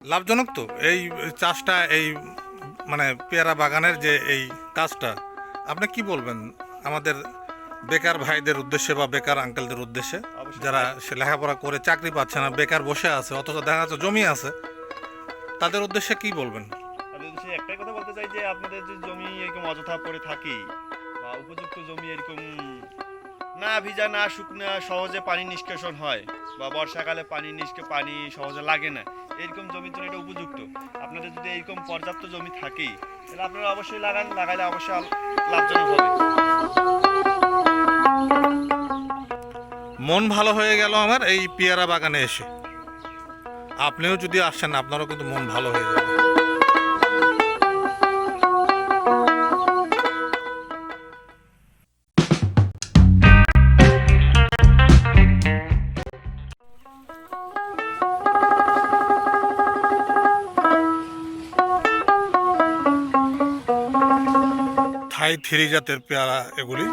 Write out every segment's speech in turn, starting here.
লাভজনক তো? এই চাষটা এই মানে পেয়ারা বাগানের যে এই কাজটা আপনি কি বলবেন আমাদের বেকার ভাইদের উদ্দেশ্যে বা বেকার আঙ্কেলদের উদ্দেশ্যে? যারা সে লেখাপড়া করে চাকরি পাচ্ছে না বেকার বসে আছে অথচ দেখা যাচ্ছে জমি আছে তাদের উদ্দেশ্যে কি বলবেন? একটাই কথা বলতে চাই যে আপনাদের যে জমি এরকম অযথা পড়ে থাকে বা উপযুক্ত জমি এরকম না ভিজা না শুকনা সহজে পানি নিষ্কাশন হয় বা বর্ষাকালে পানি নিষ্কে পানি সহজে লাগে না এরকম জমির জন্য এটা উপযুক্ত। আপনাদের যদি এরকম পর্যাপ্ত জমি থাকে তাহলে আপনারা অবশ্যই লাগান, লাগাইলে অবশ্যই লাভজনক হবে। মন ভালো হয়ে গেল আমার এই পেয়ারা বাগানে এসে। আপনিও যদি আসেন, আপনারও কিন্তু মন ভালো হয়ে যাবে। থাই থ্রি জাতের পেয়ারা এগুলি।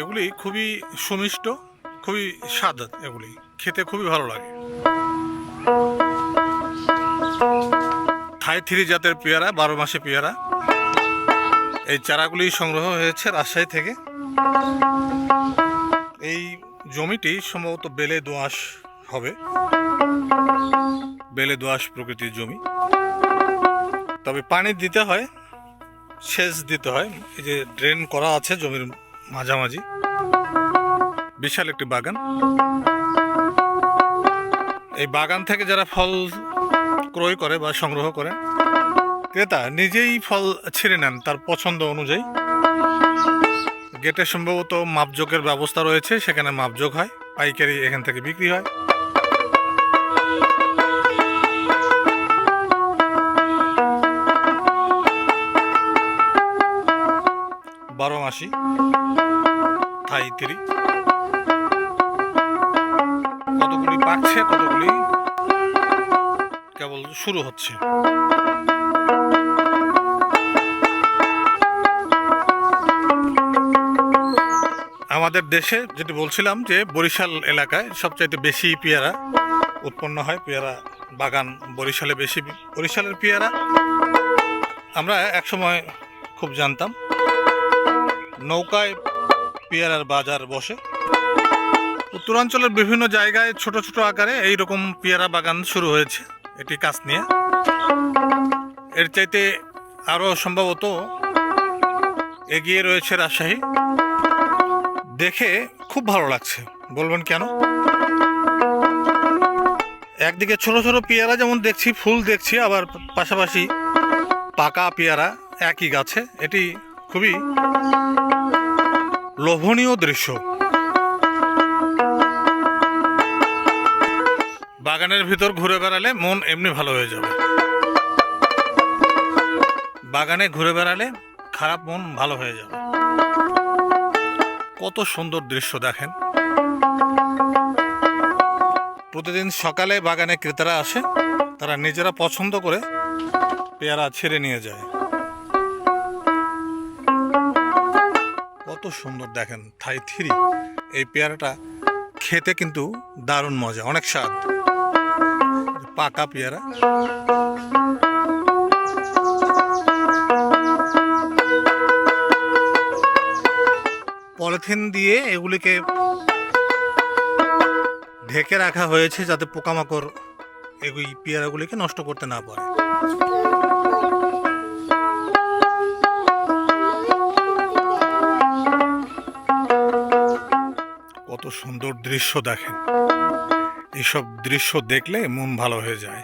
এগুলি খুবই সুমিষ্ট, খুবই স্বাদ এগুলি। খেতে খুবই ভালো লাগে। থাই থ্রি জাতের পেয়ারা, বারো মাসে পেয়ারা। এই চারাগুলি সংগ্রহ হয়েছে রাজশাহী থেকে। এই জমিটি সম্ভবত বেলে দোআঁশ হবে। বেলে দোআঁশ প্রকৃতির জমি। তবে পানি দিতে হয় সেচ দিতে হয়। এই যে ড্রেন করা আছে জমির মাঝামাঝি। বিশাল একটি বাগান। এই বাগান থেকে যারা ফল ক্রয় করে বা সংগ্রহ করে, ক্রেতা নিজেই ফল ছিঁড়ে নেন তার পছন্দ অনুযায়ী। গেটে সম্ভবত মাপজোকের ব্যবস্থা রয়েছে, সেখানে মাপজোক হয়, পাইকারি এখান থেকে বিক্রি হয়। মাসি থাই তিরি কতগুলি পাকছে কতগুলি কেবল শুরু হচ্ছে। আমাদের দেশে যেটি বলছিলাম যে, বরিশাল এলাকায় সবচাইতে বেশি পেয়ারা উৎপন্ন হয়, পেয়ারা বাগান বরিশালে বেশি, বরিশালের পেয়ারা আমরা একসময় খুব জানতাম। নৌকায় পেয়ারার বাজার বসে। উত্তরাঞ্চলের বিভিন্ন জায়গায় ছোট ছোট আকারে এই রকম পেয়ারা বাগান শুরু হয়েছে এটি কাজ নিয়ে এর চাইতে আরও সম্ভবত এগিয়ে রয়েছে রাজশাহী। দেখে খুব ভালো লাগছে। বলবেন কেন? একদিকে ছোট ছোট পেয়ারা যেমন দেখছি, ফুল দেখছি, আবার পাশাপাশি পাকা পেয়ারা একই গাছে। এটি খুবই লোভনীয় দৃশ্য। বাগানের ভিতর ঘুরে বেড়ালে মন এমনি ভালো হয়ে যাবে। বাগানে ঘুরে বেড়ালে খারাপ মন ভালো হয়ে যাবে। কত সুন্দর দৃশ্য দেখেন। প্রতিদিন সকালে বাগানে ক্রেতারা আসে, তারা নিজেরা পছন্দ করে পেয়ারা ছেড়ে নিয়ে যায়। কত সুন্দর দেখেন, থাই থ্রি। এই পেয়ারাটা খেতে কিন্তু দারুণ মজা, অনেক স্বাদ। পাকা পেয়ারা। পলিথিন দিয়ে এগুলিকে ঢেকে রাখা হয়েছে যাতে পোকামাকড় এগুলি পেয়ারাগুলিকে নষ্ট করতে না পারে। কত সুন্দর দৃশ্য দেখেন। এইসব দৃশ্য দেখলে মন ভালো হয়ে যায়।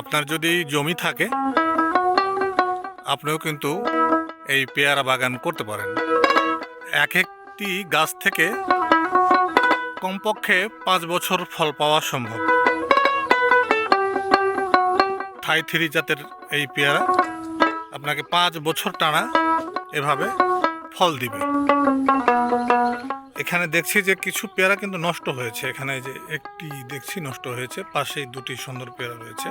আপনার যদি জমি থাকে, আপনিও কিন্তু এই পেয়ারা বাগান করতে পারেন। এক একটি গাছ থেকে কমপক্ষে পাঁচ বছর ফল পাওয়া সম্ভব। থাই থ্রি জাতের এই পেয়ারা আপনাকে পাঁচ বছর টানা এভাবে ফল দিবে। এখানে দেখছি যে কিছু পেয়ারা কিন্তু নষ্ট হয়েছে। এখানে যে একটি দেখছি নষ্ট হয়েছে, পাশেই দুটি সুন্দর পেয়ারা রয়েছে।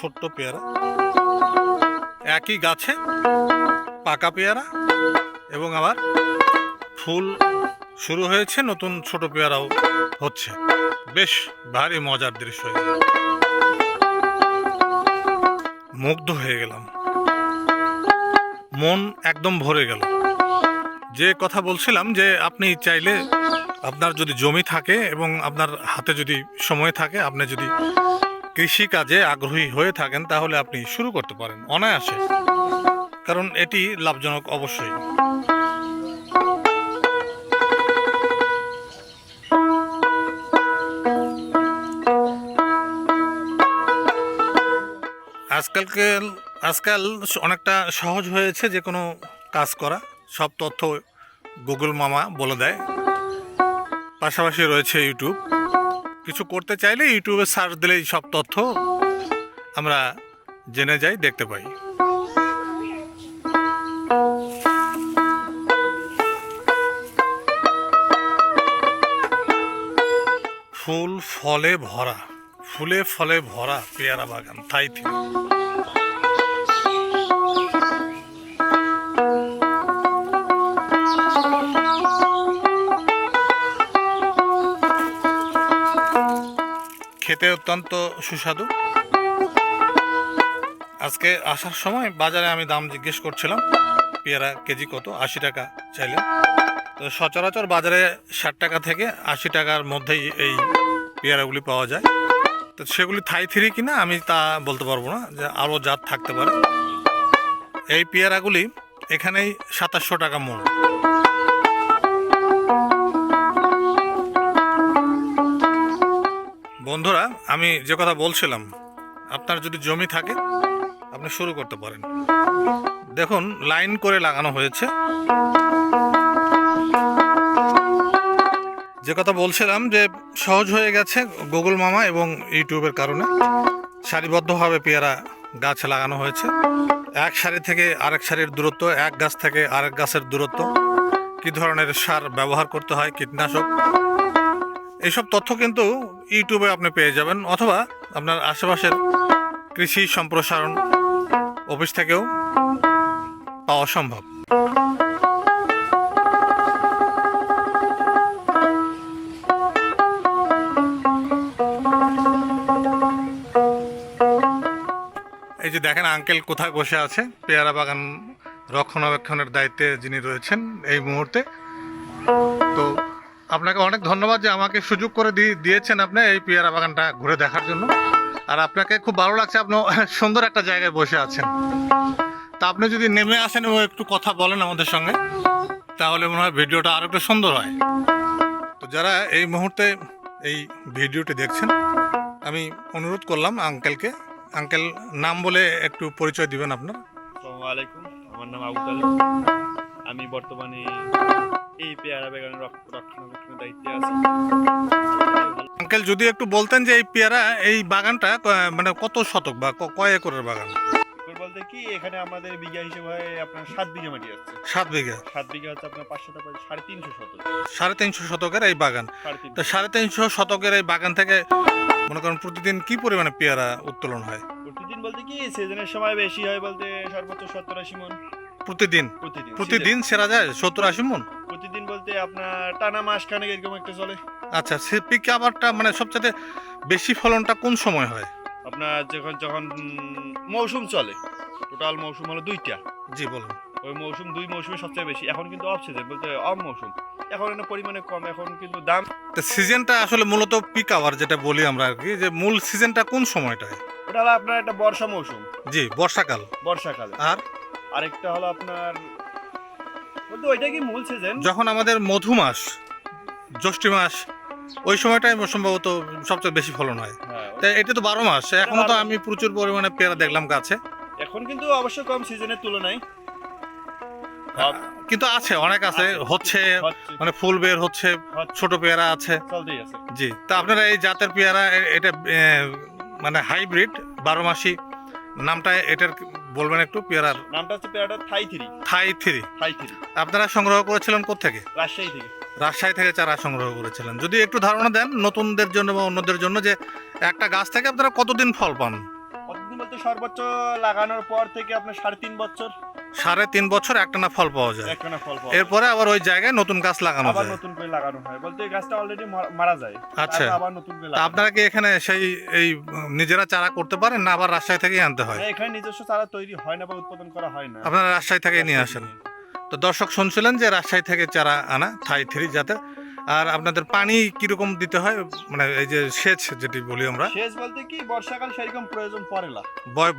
ছোট্ট পেয়ারা। একই গাছে পাকা পেয়ারা এবং আবার ফুল শুরু হয়েছে, নতুন ছোট পেয়ারাও হচ্ছে। বেশ ভারী মজার দৃশ্য। মুগ্ধ হয়ে গেলাম। মন একদম ভরে গেল। যে কথা বলছিলাম যে আপনি চাইলে আপনার যদি জমি থাকে এবং আপনার হাতে যদি সময় থাকে, আপনি যদি কৃষি কাজে আগ্রহী হয়ে থাকেন, তাহলে আপনি শুরু করতে পারেন অনায়াসে। কারণ এটি লাভজনক অবশ্যই। আজকালকে আজকাল অনেকটা সহজ হয়েছে যে কোনো কাজ করা। সব তথ্য গুগল মামা বলে দেয়। পাশাপাশি রয়েছে ইউটিউব। কিছু করতে চাইলে ইউটিউবে সার্চ দিলেই সব তথ্য আমরা জেনে যাই, দেখতে পাই। ফুল ফলে ভরা, ফুলে ফলে ভরা পেয়ারা বাগান, তাই থেকে খেতে অত্যন্ত সুস্বাদু। আজকে আসার সময় বাজারে আমি দাম জিজ্ঞেস করছিলাম, পেয়ারা কেজি কত? আশি টাকা চাইলে। তো সচরাচর বাজারে ষাট টাকা থেকে আশি টাকার মধ্যেই এই পেয়ারাগুলি পাওয়া যায়। তো সেগুলি থাই থ্রি কিনা আমি তা বলতে পারব না, যে আরও জাত থাকতে পারে। এই পেয়ারাগুলি এখানেই সাতাশশো টাকা মূল। বন্ধুরা, আমি যে কথা বলছিলাম, আপনার যদি জমি থাকে, আপনি শুরু করতে পারেন। দেখুন, লাইন করে লাগানো হয়েছে। যে কথা বলছিলাম যে, সহজ হয়ে গেছে গুগল মামা এবং ইউটিউবের কারণে। সারিবদ্ধভাবে পেয়ারা গাছ লাগানো হয়েছে। এক সারি থেকে আরেক সারির দূরত্ব, এক গাছ থেকে আরেক গাছের দূরত্ব। কী ধরনের সার ব্যবহার করতে হয়, কীটনাশক? এইসব তথ্য কিন্তু ইউটিউবে আপনি পেয়ে যাবেন, অথবা আপনার আশেপাশের কৃষি সম্প্রসারণ অফিস থেকেও পাওয়া সম্ভব। এই যে দেখেন, আঙ্কেল কোথায় বসে আছে? পেয়ারা বাগান রক্ষণাবেক্ষণের দায়িত্বে যিনি রয়েছেন এই মুহূর্তে। তো আপনাকে অনেক ধন্যবাদ যে আমাকে সুযোগ করে দিয়ে দিয়েছেন আপনি এই পেয়ারা বাগানটা ঘুরে দেখার জন্য। আর আপনাকে খুব ভালো লাগছে আপনি সুন্দর একটা জায়গায় বসে আছেন। তা আপনি যদি নেমে আসেন এবং একটু কথা বলেন আমাদের সঙ্গে, তাহলে মনে হয় ভিডিওটা আরও একটু সুন্দর হয়। তো যারা এই মুহূর্তে এই ভিডিওটি দেখছেন, আমি অনুরোধ করলাম আঙ্কেলকে। আঙ্কেল নাম বলে একটু পরিচয় দিবেন আপনার। আসসালামু আলাইকুম, আমার নাম আবু আমি বর্তমানে এই পেয়ারা বাগানের রক্ষ- রক্ষণাবেক্ষণের দায়িত্বে আছি। আঙ্কেল যদি একটু বলতেন যে এই পেয়ারা এই বাগানটা মানে কত শতক বা কয় একরের বাগান? বলতে কি এখানে আমাদের বিঘা হিসেবে হয় আপনার সাত বিঘা মাটি আছে। সাত বিঘা? সাত বিঘা হচ্ছে আপনার পাঁচশো টাকা সাড়ে তিনশো শতক। সাড়ে তিনশো শতকের এই বাগান। সাড়ে তো তিনশো সাড়ে তিনশো শতকের এই বাগান থেকে মনে করেন প্রতিদিন কি পরিমাণে পেয়ারা উত্তোলন হয়? প্রতিদিন বলতে কি সিজনের সময় বেশি হয় বলতে সর্বোচ্চ সত্তর আশি মন। প্রতিদিন? প্রতিদিন সেরা যায় সত্তর আশি মন। প্রতিদিন বলতে আপনার টানা মাস খানেক এরকম একটা চলে। আচ্ছা সে পিক আবারটা মানে সবচেয়ে বেশি ফলনটা কোন সময় হয়? আপনার যখন যখন মৌসুম চলে টোটাল মৌসুম হলো দুইটা। জি বলুন। ওই মৌসুম দুই মৌসুমে সবচেয়ে বেশি। এখন কিন্তু অফ সিজন বলতে অফ মৌসুম। এখন এর পরিমাণে কম এখন কিন্তু দাম। তো সিজনটা আসলে মূলত পিক আওয়ার যেটা বলি আমরা আর কি যে মূল সিজনটা কোন সময়টায়? ওটা হলো আপনার একটা বর্ষা মৌসুম। জি বর্ষাকাল। বর্ষাকাল। আর? আরেকটা হলো আপনার বলতে ওইটা কি মূল সিজন যখন আমাদের মধু মাস জ্যৈষ্ঠী মাস ওই সময়টাই সম্ভবত সবচেয়ে বেশি ফলন হয়। হ্যাঁ। তা এটা তো বারো মাস এখনও তো আমি প্রচুর পরিমাণে পেয়ারা দেখলাম গাছে। এখন কিন্তু অবশ্য কম সিজনের তুলনায়। কিন্তু আছে অনেক আছে। হচ্ছে মানে ফুল বের হচ্ছে ছোট পেয়ারা আছে। জি তা আপনারা এই জাতের পেয়ারা এটা মানে হাইব্রিড বারো মাসি নামটা এটার বলবেন একটু পেয়ারার? নামটা হচ্ছে পেয়ারাটা Thai three. Thai three. Thai three. আপনারা সংগ্রহ করেছিলেন কোথেকে রাজশাহী থেকে। রাজশাহী থেকে চারা সংগ্রহ করেছিলেন। যদি একটু ধারণা দেন নতুনদের জন্য বা অন্যদের জন্য যে একটা গাছ থেকে আপনারা কতদিন ফল পান? কতদিন বলতে সর্বোচ্চ লাগানোর পর থেকে আপনার সাড়ে তিন বছর। সাড়ে তিন বছর একটানা ফল পাওয়া যায়। একটানা ফল পাওয়া এরপরে আবার ওই জায়গায় নতুন গাছ লাগানো আবার যায়। নতুন করে লাগানো হয়। বলতে এই গাছটা অলরেডি মারা যায়। আচ্ছা। আবার নতুন করে তা আপনারা কি এখানে সেই এই নিজেরা চারা করতে পারেন না আবার রাজশাহী থেকেই আনতে হয়? হ্যাঁ, এখানে নিজস্ব চারা তৈরি হয় না বা উৎপাদন করা হয় না। আপনারা রাজশাহী থেকে নিয়ে আসেন। তো দর্শক শুনছিলেন যে রাজশাহী থেকে চারা আনা থাই থ্রি যাতে আর আপনাদের পানি কীরকম দিতে হয়? মানে এই যে সেচ যেটি বলি আমরা। শেষ বলতে কি বর্ষাকাল সেরকম প্রয়োজন পড়ে না।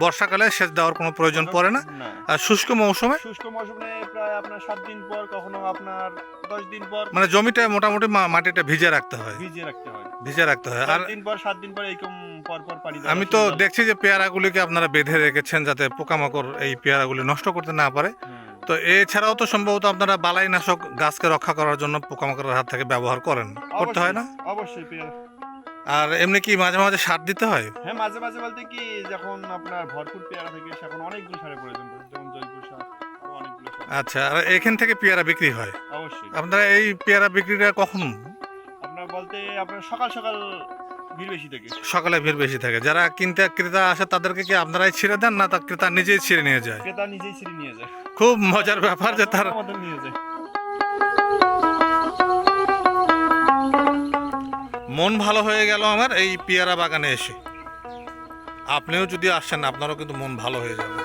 বর্ষাকালে সেচ দেওয়ার কোনো প্রয়োজন পড়ে না? আর শুষ্ক মৌসুমে? শুষ্ক মৌসুমে প্রায় আপনার সাত দিন পর কখনো আপনার দশ দিন পর। মানে জমিটা মোটামুটি মাটিটা ভিজে রাখতে হয়। ভিজিয়ে রাখতে হয়। ভিজে রাখতে হয়। আর দিন পর সাত দিন পর এরকম পর পর পানি আমি তো দেখছি যে পেয়ারাগুলিকে আপনারা বেঁধে রেখেছেন যাতে পোকামাকড় এই পেয়ারাগুলি নষ্ট করতে না পারে। হুম। তো এছাড়াও তো সম্ভবত আপনারা বালাই নাশক গাছকে রক্ষা করার জন্য পোকামাকড়ের হাত থেকে ব্যবহার করেন। করতে হয় না? অবশ্যই, আর এমনি কি মাঝে মাঝে সার দিতে হয়? হ্যাঁ মাঝে মাঝে বলতে কি যখন আপনার ভরপুর পেয়ারা থাকে সেখন অনেকগুলো সারের প্রয়োজন পড়ে যেমন জৈব সার অনেকগুলো আচ্ছা আর এখান থেকে পেয়ারা বিক্রি হয়? অবশ্যই। আপনারা এই পেয়ারা বিক্রিটা কখন? আপনার বলতে আপনার সকাল সকাল সকালে ভিড় বেশি থাকে। যারা কিনতে ক্রেতা আসে তাদেরকে কি আপনারাই ছিঁড়ে দেন না তা ক্রেতা নিজেই ছিঁড়ে নিয়ে যায়? ক্রেতা নিজেই ছিঁড়ে নিয়ে যায়। খুব মজার ব্যাপার যে তার নিয়ে যায়। মন ভালো হয়ে গেল আমার এই পেয়ারা বাগানে এসে। আপনিও যদি আসেন আপনারও কিন্তু মন ভালো হয়ে যাবে।